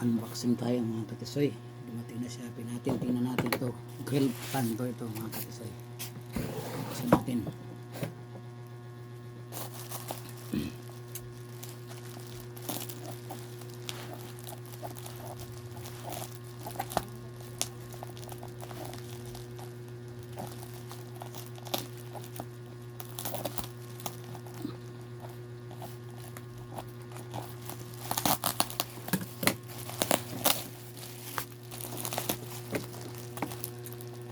unboxing tayo mga katisoy. Dumating na siya. Natin tingnan natin to grill pan to ito mga katisoy. Buksan natin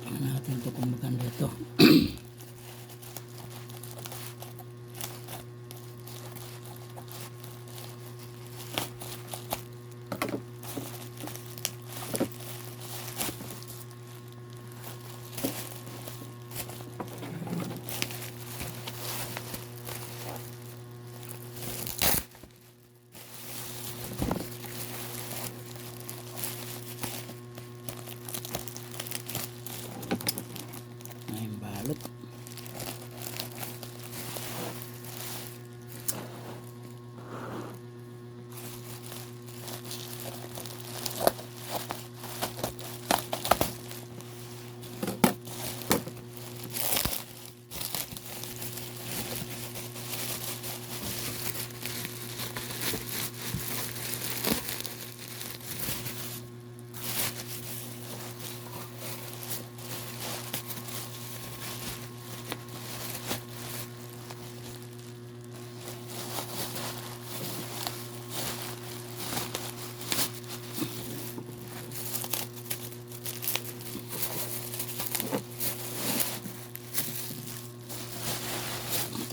tingnan natin to kung maganda ito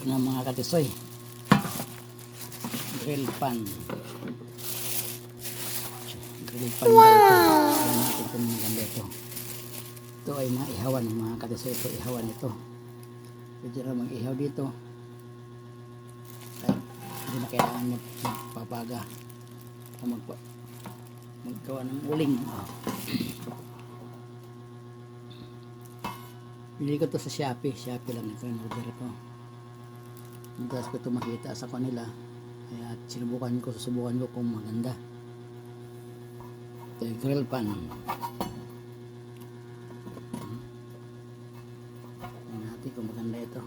ito na mga katisoy grill pan grill pan wow. ito natin kung maganda ito ito ay mga ihawan mga katisoy ito ihawan ito pwede na mag ihaw dito kahit hindi na kailangan mag magpapaga o magpa maggawa ng uling oh. Bili ko to sa Shopee. Shopee lang ito. In-order ko. Tapos ko ito makita sa kanila. Kaya sinubukan ko, susubukan ko kung maganda. Ito yung grill pan. Tingnan natin kung maganda ito.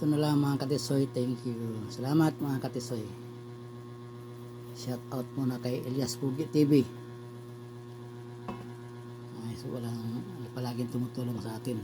Dito na lang mga katisoy. Thank you. Salamat mga katisoy. Shout out muna kay Elias Pugi TV. Ay, so walang palaging tumutulong sa atin.